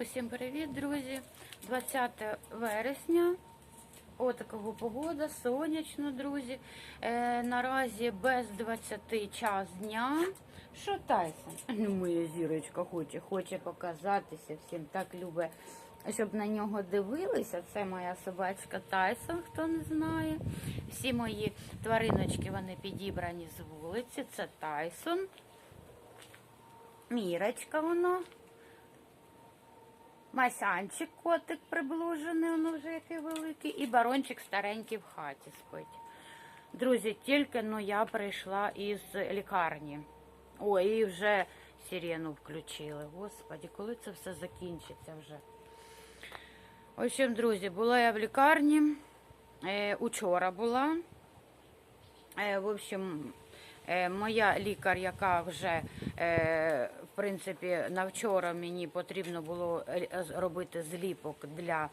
Усім привіт, друзі! 20 вересня. Отакого погода, сонячно, друзі. Е, наразі без 20 час дня. Що Тайсон? Ну, моя зірочка хоче, хоче показатися. Всім так любить, щоб на нього дивилися. Це моя собачка Тайсон, хто не знає. Всі мої твариночки вони підібрані з вулиці. Це Тайсон. Мірочка воно. Масянчик, котик приблужений, воно вже який великий, і барончик старенький в хаті спить. Друзі, тільки ну, я прийшла із лікарні. Ой, і вже сирену включили. Господі, коли це все закінчиться вже? В общем, друзі, була я в лікарні. Е, учора була. Е, в общем, моя лікар, яка вже е, в принципі на вчора мені потрібно було е, робити зліпок для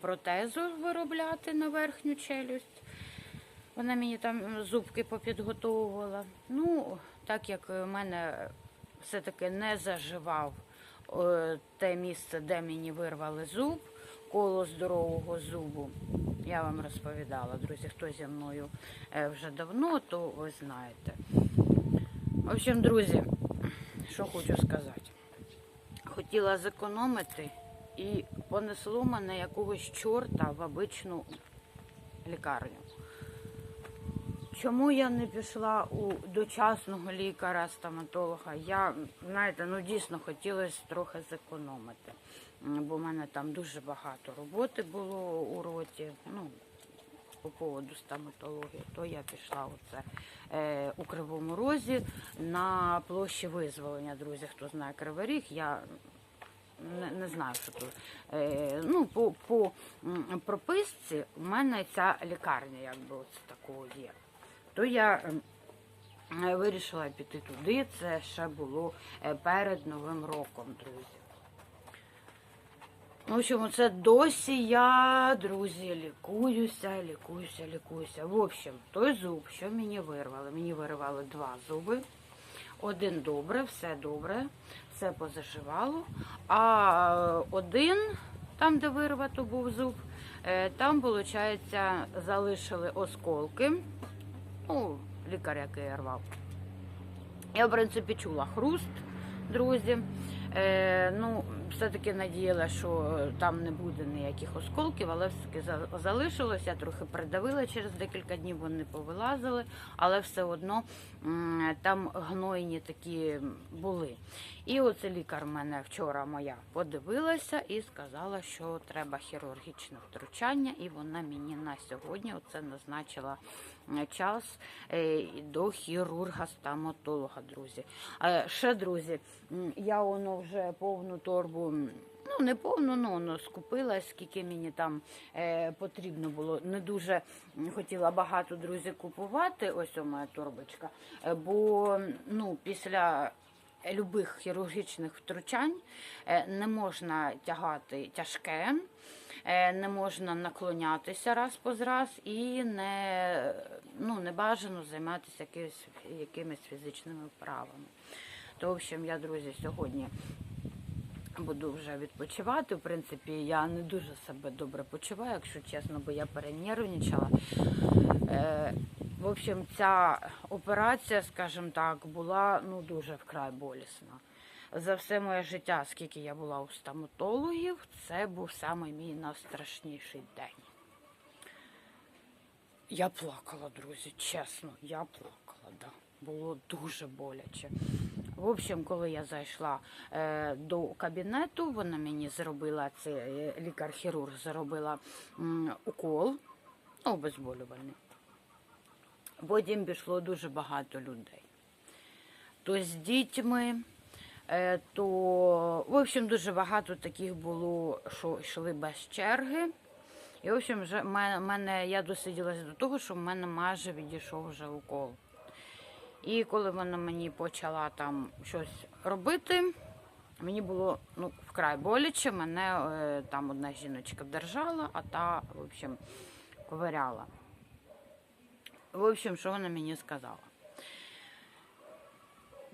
протезу виробляти на верхню челюсть. Вона мені там зубки попідготовувала. Ну, так як в мене все-таки не заживав е, те місце, де мені вирвали зуб, коло здорового зубу. Я вам розповідала, друзі, хто зі мною е, вже давно, то ви знаєте. В общем, друзі, що хочу сказати. Хотіла зекономити і понесло мене якогось чорта в обичну лікарню. Чому я не пішла у дочасного лікаря, стоматолога? Я, знаєте, ну дійсно хотілося трохи зекономити. Бо в мене там дуже багато роботи було у роті. Ну, по поводу стоматології, то я пішла оце е, у Кривому Розі на площі визволення. Друзі, хто знає Кривий Ріг, я не, не знаю, що тут. Е, ну, по, по прописці в мене ця лікарня, якби оце такого є. То я ем, е, вирішила піти туди. Це ще було е, перед Новим роком, друзі. В общем, це досі я, друзі, лікуюся, лікуюся, лікуюся. В общем, той зуб, що мені вирвали. Мені вирвали два зуби. Один добре, все добре, все позашивало. А один, там, де вирвато був зуб, е, там, виходить, залишили осколки. Ну, лікар, який рвав. Я, в принципі, чула хруст, друзі. Е, ну, все-таки надіяла, що там не буде ніяких осколків, але все-таки за- залишилось. Я трохи придавила через декілька днів, вони повилазили, але все одно там гнойні такі були. І оце лікар мене вчора моя подивилася і сказала, що треба хірургічне втручання, і вона мені на сьогодні оце назначила е, час е, до хірурга-стоматолога, друзі. Е, Ще, друзі, я воно вже повну торбу. М, Ну, не повну, ну, воно скупила, скільки мені там е, потрібно було. Не дуже хотіла багато друзі купувати. Ось о моя торбочка. Е, бо ну, після любих хірургічних втручань е, не можна тягати тяжке, е, не можна наклонятися раз по раз і не, ну, не бажано займатися якимись, якимись фізичними вправами. То, в общем, я, друзі, сьогодні буду вже відпочивати. В принципі, я не дуже себе добре почуваю, якщо чесно, бо я перенервничала. Е, в общем, ця операція, скажімо так, була ну дуже вкрай болісна. За все моє життя, скільки я була у стоматологів, це був саме мій найстрашніший день. Я плакала, друзі, чесно, я плакала. Було дуже боляче. В общем, коли я зайшла е, до кабінету, вона мені зробила це е, лікар-хірург зробила м, укол обезболювальний. Потім пішло дуже багато людей. То з дітьми, е, то, в общем, дуже багато таких було, що йшли без черги. І, в общем, вже мене, я досиділася до того, що в мене майже відійшов вже укол. І коли вона мені почала там щось робити, мені було ну, вкрай боляче. Мене е, там одна жіночка держала, а та, в общем, ковиряла. В общем, що вона мені сказала?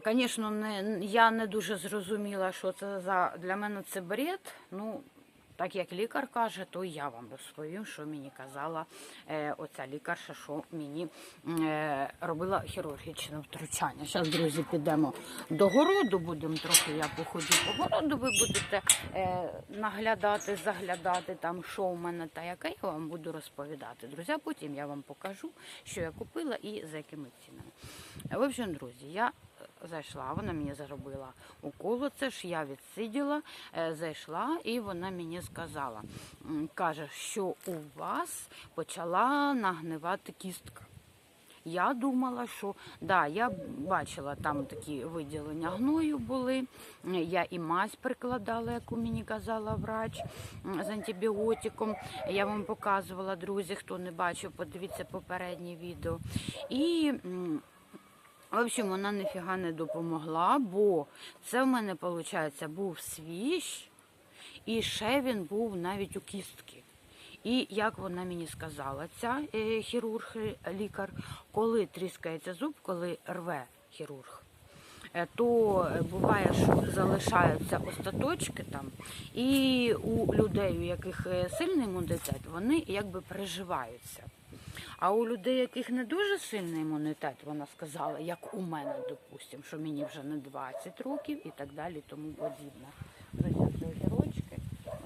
Звісно, я не дуже зрозуміла, що це за для мене це бред. Ну, так як лікар каже, то я вам розповім, що мені казала е, оця лікарша, що мені е, робила хірургічне втручання. Зараз, друзі, підемо до городу, будемо трохи я походжу по городу. Ви будете е, наглядати, заглядати там, що у мене та яке, я вам буду розповідати. Друзі, потім я вам покажу, що я купила і за якими цінами. В общем, друзі, я зайшла, вона мені заробила укол. Це ж я відсиділа, е, зайшла, і вона мені сказала, каже, що у вас почала нагнивати кістка. Я думала, що да, я бачила там такі виділення гною були. Я і мазь прикладала, яку мені казала врач з антибіотиком. Я вам показувала, друзі, хто не бачив, подивіться попереднє відео. І в общем, вона ніфіга не допомогла, бо це в мене, виходить, був свіж, і ще він був навіть у кістки. І як вона мені сказала, ця е, хірург, е, лікар, коли тріскається зуб, коли рве хірург, е, то буває, що залишаються остаточки там, і у людей, у яких сильний імунітет, вони якби переживаються. А у людей, яких не дуже сильний імунітет, вона сказала, як у мене, допустимо, що мені вже не 20 років і так далі, тому подібне. Ці огірочки,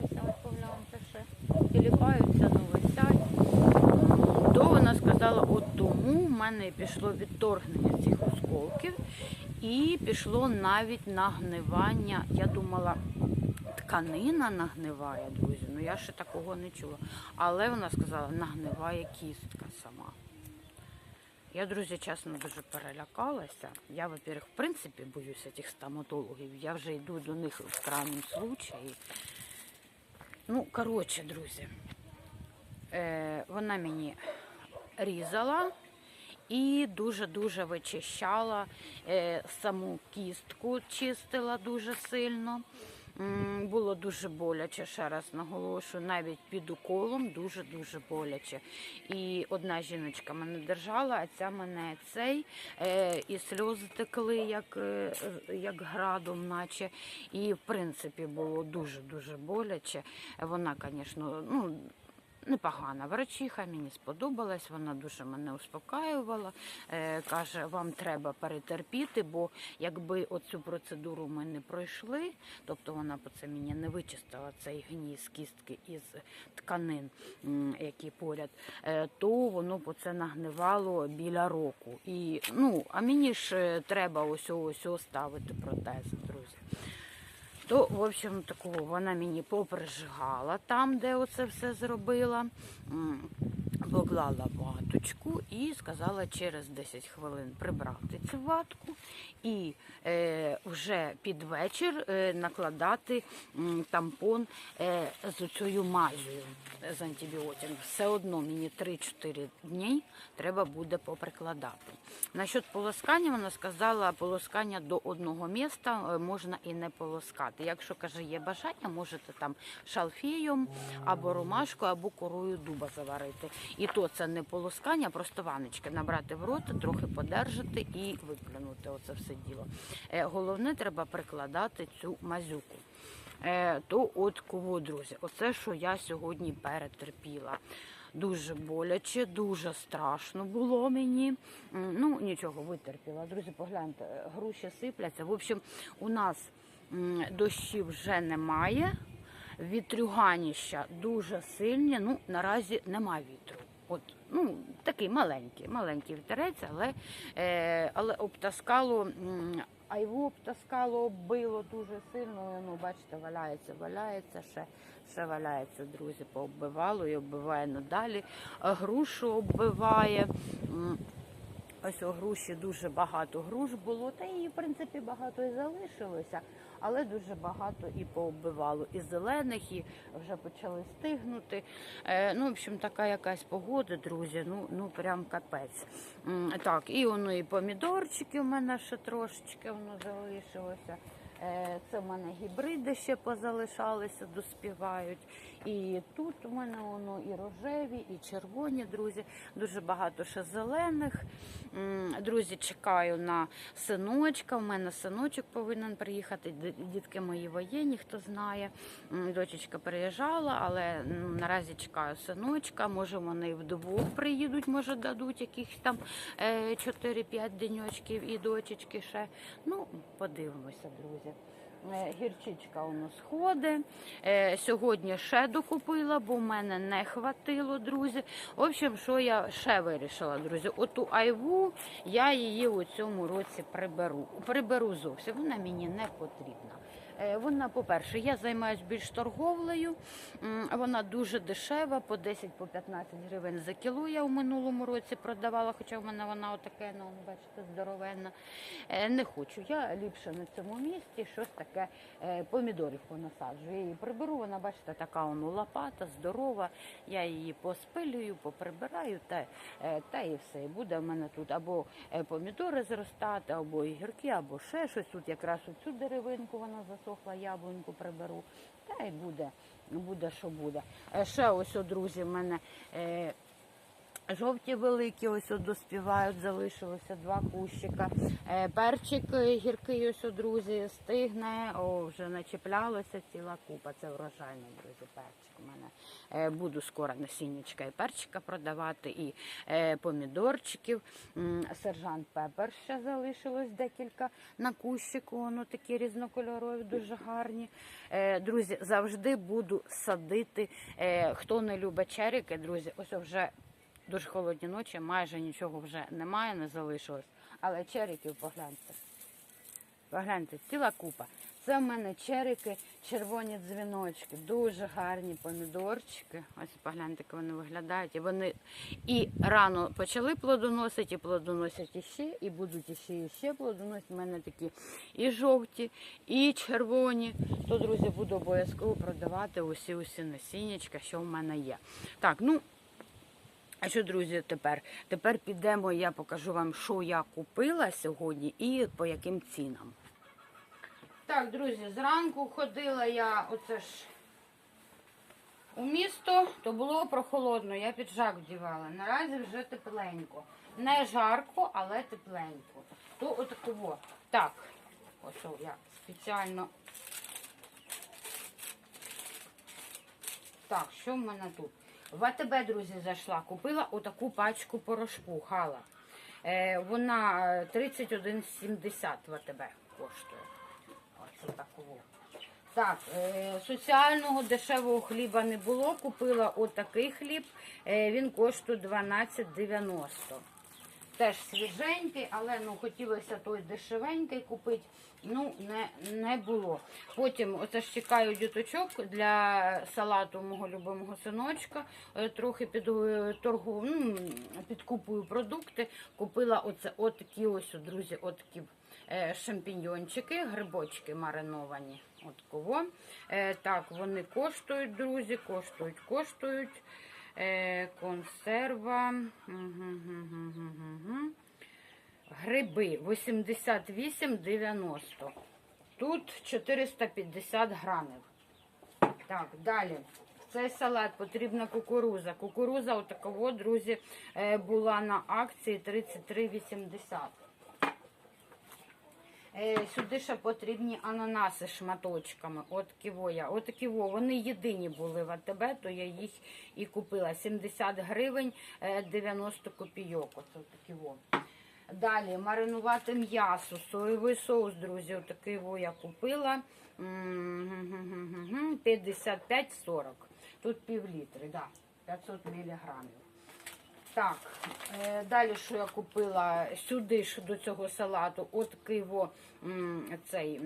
ось погляньте ще, тіліпаються, ну висять. То вона сказала, от тому в мене пішло відторгнення цих осколків і пішло навіть нагнивання. Я думала, тканина нагниває, друзі. Ну я ще такого не чула. Але вона сказала, нагниває кістка сама. Я, друзі, чесно дуже перелякалася. Я, во-первых, в принципі, боюся цих стоматологів. Я вже йду до них в крайньому случаї. Ну, коротше, друзі, е, вона мені різала і дуже-дуже вичищала е, саму кістку, чистила дуже сильно. Було дуже боляче, ще раз наголошую, навіть під уколом дуже-дуже боляче. І одна жіночка мене держала, а ця мене цей, е, і сльози текли, як, е, як градом, наче. І в принципі було дуже-дуже боляче. Вона, звісно, ну. Непогана врачиха, мені сподобалась, вона дуже мене успокаювала. Е, каже, вам треба перетерпіти, бо якби оцю процедуру ми не пройшли, тобто вона по це мені не вичистила цей гній з кістки із тканин, які поряд, е, то воно по це нагнивало біля року. І, ну, а мені ж е, треба ось ось ставити протези, друзі. То, в общем, такого вона мені поприжигала там, де оце все зробила. Поклала ваточку і сказала через 10 хвилин прибрати цю ватку і е, вже під вечір е, накладати м, тампон е, з цією мазею з антибіотиком. Все одно мені 3-4 дні треба буде поприкладати. Насчет полоскання вона сказала, полоскання до одного міста е, можна і не полоскати. Якщо каже, є бажання, можете там шалфеєм або ромашку, або корою дуба заварити. І то це не полоскання, просто ваночки набрати в рот, трохи подержати і виплюнути оце все діло. Е, Головне, треба прикладати цю мазюку. Е, То от кого, друзі, оце, що я сьогодні перетерпіла. Дуже боляче, дуже страшно було мені. Ну, нічого, витерпіла. Друзі, погляньте, груші сипляться. В общем, у нас дощів вже немає. Вітрюганіща дуже сильні. Ну, наразі нема вітру. От, ну, такий маленький, маленький вітерець, але, е, але обтаскало, м, а його обтаскало, оббило дуже сильно. Ну, бачите, валяється, валяється, ще, ще валяється, друзі, пооббивало і оббиває надалі. Грушу оббиває. Ось у груші дуже багато груш було, та її, в принципі, багато і залишилося, але дуже багато і пооббивало. І зелених, і вже почали стигнути. Е, ну, в общем, така якась погода, друзі, ну, ну прям капець. Так, і воно і помідорчики у мене ще трошечки воно залишилося. Е, Це в мене гібриди ще позалишалися, доспівають. І тут у мене воно і рожеві, і червоні, друзі. Дуже багато ще зелених. Друзі, чекаю на синочка. У мене синочок повинен приїхати. Дітки мої воєнні, хто знає. Дочечка приїжджала, але ну, наразі чекаю синочка. Може, вони вдвох приїдуть, може дадуть якихось там е, 4-5 деньочків і дочечки ще. Ну, подивимося, друзі. Е, Гірчичка у нас ходить. Е, Сьогодні ще докупила, бо в мене не хватило, друзі. В общем, що я ще вирішила, друзі? Оту айву я її у цьому році приберу. Приберу зовсім. Вона мені не потрібна. Е, Вона, по-перше, я займаюся більш торговлею. Вона дуже дешева, по 10 по 15 гривень за кіло. Я в минулому році продавала, хоча в мене вона отаке, ну, бачите, здоровенна. Е, Не хочу. Я ліпше на цьому місці щось таке е, помідорів понасаджую. Я її приберу, вона, бачите, така воно лопата, здорова. Я її поспилюю, поприбираю та, та і все. Буде в мене тут або помідори зростати, або ігірки, або ще щось. Тут якраз оцю деревинку вона засохла, яблуньку приберу. Та й буде, буде, що буде. Е, Ще ось, друзі, в мене. Жовті великі ось доспівають, залишилося два кущика. Е, Перчик гіркий ось, о, друзі, стигне, о, вже начеплялося ціла купа. Це врожайний, друзі, перчик у мене. Е, Буду скоро насіннячка і перчика продавати, і е, помідорчиків. Сержант Пепер ще залишилось декілька на кущику, воно такі різнокольорові, дуже гарні. Друзі, завжди буду садити. Хто не любить черіки, друзі, ось вже Дуже холодні ночі, майже нічого вже немає, не залишилось. Але черіків погляньте. Погляньте, ціла купа. Це в мене черіки, червоні дзвіночки, дуже гарні помідорчики. Ось погляньте, як вони виглядають. І вони і рано почали плодоносити, і плодоносять іще, і будуть іще і ще плодоносити. У мене такі і жовті, і червоні. То, друзі, буду обов'язково продавати усі усі насіннячка, що в мене є. Так, ну. А що, друзі, тепер? Тепер підемо, я покажу вам, що я купила сьогодні і по яким цінам. Так, друзі, зранку ходила я оце ж у місто, то було прохолодно, я піджак вдівала. Наразі вже тепленько. Не жарко, але тепленько. То отаково. Так, ось я спеціально. Так, що в мене тут? В АТБ, друзі, зайшла. Купила отаку пачку порошку хала. Е, вона е, 31,70 в АТБ коштує. Ось таково. Так, е, соціального дешевого хліба не було. Купила отакий хліб. Е, він коштує 12,90. Теж свіженький, але ну хотілося той дешевенький купити. Ну, не, не було. Потім оце ж чекаю діточок для салату мого любимого синочка. Е, Трохи під е, торгу, ну, підкупую продукти. Купила оце отакі ось, друзі, отакі е, шампіньйончики, грибочки мариновані. От кого. Так, вони коштують, друзі, коштують, коштують. Е, консерва. Гриби 88,90. Тут 450 грамів. Так, далі. Цей салат потрібна кукуруза. Кукуруза отакого, друзі, е, була на акції 33,80. Е, Сюди ще потрібні ананаси шматочками. От ківоя. От ківо. Вони єдині були в АТБ, то я їх і купила. 70 гривень е, 90 копійок. Оце ківо. Далі маринувати м'ясо, соєвий соус, друзі. Отакий во я купила. 55-40. Тут пів літри, да, 500 міліграмів. Так, е, далі що я купила сюди ж до цього салату, от киво цей,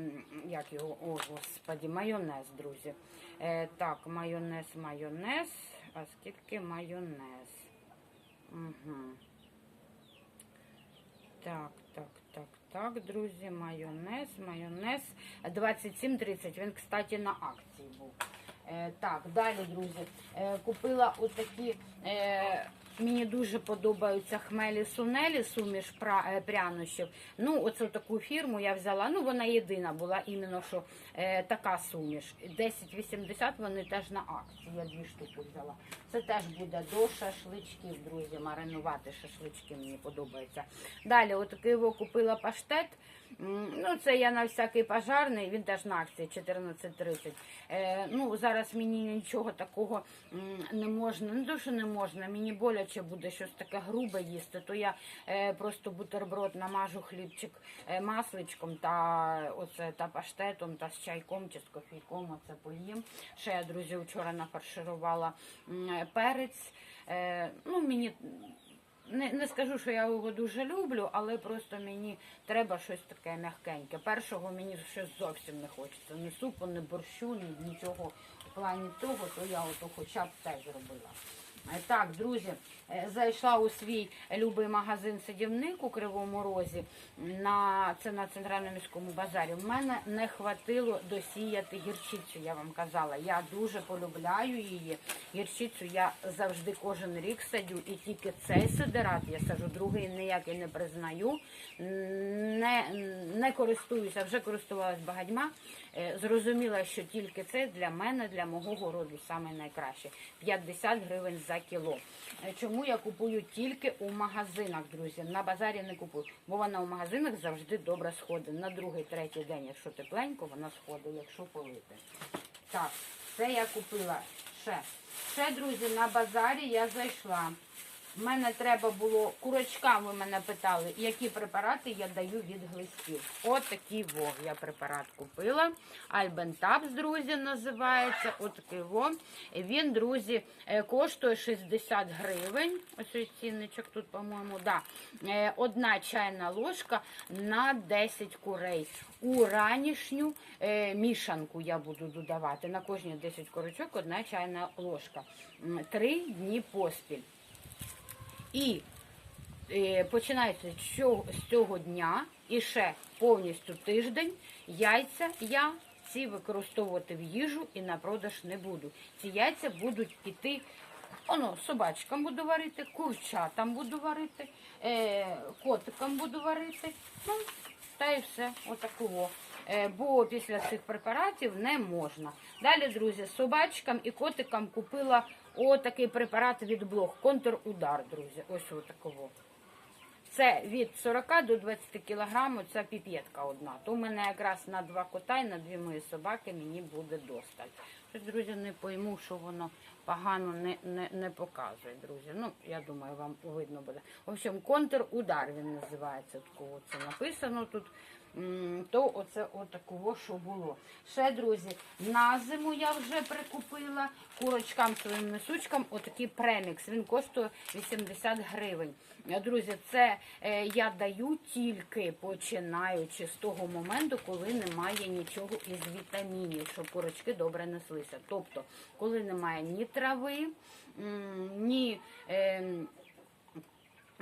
як його, о, господі, майонез, друзі. Е, так, майонез, майонез. А скільки майонез? Угу. Так, так, так, так, друзі, майонез, майонез 27,30. Він, кстати, на акції був. Е, так, далі, друзі, купила отакі е, Мені дуже подобаються хмелі сунелі, суміш е, прянощів. Ну, оцю таку фірму я взяла. Ну, вона єдина була іменно що е, така суміш. 10,80 вони теж на акції. Я дві штуки взяла. Це теж буде до шашличків, друзі. Маринувати шашлички мені подобається. Далі, отакий його купила паштет. Ну, це я на всякий пожарний, він теж на акції 14.30. Е, ну, зараз мені нічого такого не можна. Не що не можна, мені боляче буде щось таке грубе їсти, то я е, просто бутерброд намажу хлібчик е, масличком та оце та паштетом, та з чайком чи з кофійком. Оце поїм. Ще я, друзі, вчора нафарширувала перець. Е, ну, мені не, не скажу, що я його дуже люблю, але просто мені треба щось таке м'якеньке. Першого мені щось зовсім не хочеться. Ні супу, ні борщу, ні нічого в плані того, то я ото хоча б це зробила. Е, Так, друзі, е, зайшла у свій любий магазин садівник у Кривому Розі. На це на центральному міському базарі. У мене не хватило досіяти гірчицю. Я вам казала. Я дуже полюбляю її. Гірчицю я завжди кожен рік садю, і тільки цей сидерат я сажу, другий ніякий не признаю. Не, не користуюся, вже користувалась багатьма. Е, Зрозуміла, що тільки це для мене, для мого городу найкраще. 50 гривень за кіло. Е, Чому я купую тільки у магазинах, друзі? На базарі не купую, бо вона у магазинах завжди добре сходить. На другий, третій день, якщо тепленько, вона сходить, якщо полити. Так, це я купила ще. Ще, друзі, на базарі я зайшла. У мене треба було курочкам, ви мене питали, які препарати я даю від глистів. От такий во я препарат купила. Альбентапс, друзі, називається. От такий во. Він, друзі, е, коштує 60 гривень. Ось цінничок тут, по-моєму, да. Е, Одна чайна ложка на 10 курей. У ранішню е, мішанку я буду додавати. На кожні 10 курочок одна чайна ложка. Три дні поспіль. І е, починається з цього, дня і ще повністю тиждень яйця я ці використовувати в їжу і на продаж не буду. Ці яйця будуть іти. Оно, собачкам буду варити, курчатам буду варити, е, котикам буду варити. Ну, та й все, отакого. Е, бо після цих препаратів не можна. Далі, друзі, собачкам і котикам купила отакий препарат від блог. Контрудар, друзі. Ось отакого. Це від 40 до 20 кг, це піпетка одна. То у мене якраз на два кота і на дві мої собаки мені буде досталь. Друзі, не пойму, що воно погано не, не, не показує, друзі. Ну, я думаю, вам видно буде. В общем, контрудар він називається. Такого це написано тут. То оце отакого, що було. Ще, друзі, на зиму я вже прикупила курочкам своїм несучкам отакий премікс. Він коштує 80 гривень. Е, Друзі, це е, я даю тільки починаючи з того моменту, коли немає нічого із вітамінів, щоб курочки добре неслися. Тобто, коли немає ні трави, ні.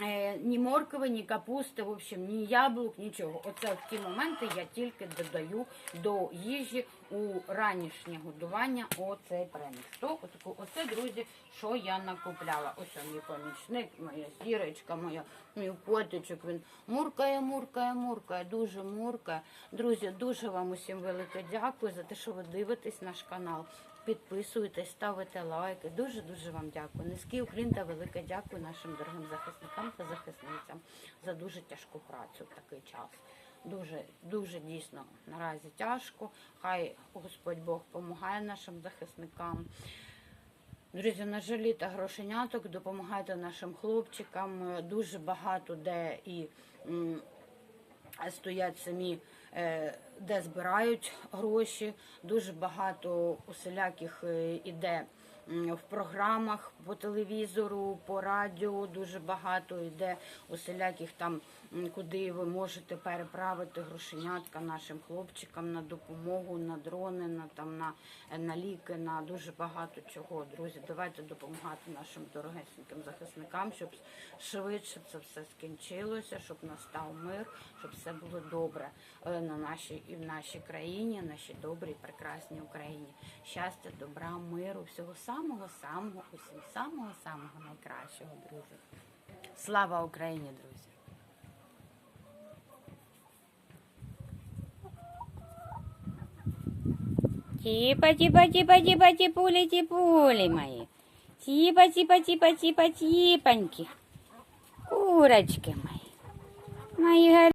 Е, ні моркви, ні капусти, в общем, ні яблук, нічого. Оце в ті моменти я тільки додаю до їжі у ранішнє годування оцей премікс. То оце, друзі, що я накупляла. Ось мій помічник, моя зірочка, моя, мій котичок. Він муркає, муркає, муркає, дуже муркає. Друзі, дуже вам усім велике дякую за те, що ви дивитесь наш канал. Підписуйтесь, ставите лайки. Дуже дуже вам дякую. Низький уклін та велике дякую нашим дорогим захисникам та захисницям за дуже тяжку працю в такий час. Дуже, дуже дійсно наразі тяжко. Хай Господь Бог допомагає нашим захисникам. Друзі, не жалійте грошеняток, допомагайте нашим хлопчикам. Дуже багато де і м, стоять самі, де збирають гроші. Дуже багато усіляких е, іде в програмах по телевізору, по радіо. Дуже багато йде усіляких там, куди ви можете переправити грошенятка нашим хлопчикам на допомогу, на дрони, на там на, на ліки, на дуже багато чого. Друзі, давайте допомагати нашим дорогесеньким захисникам, щоб швидше це все скінчилося, щоб настав мир, щоб все було добре е, на нашій і в нашій країні, нашій добрій, прекрасній Україні. Щастя, добра, миру, всього самого, самого, усім самого, самого найкращого, друзі. Слава Україні, друзі! Типа, типа, типули, типа, типа, типоньки. Курочки мои. Мои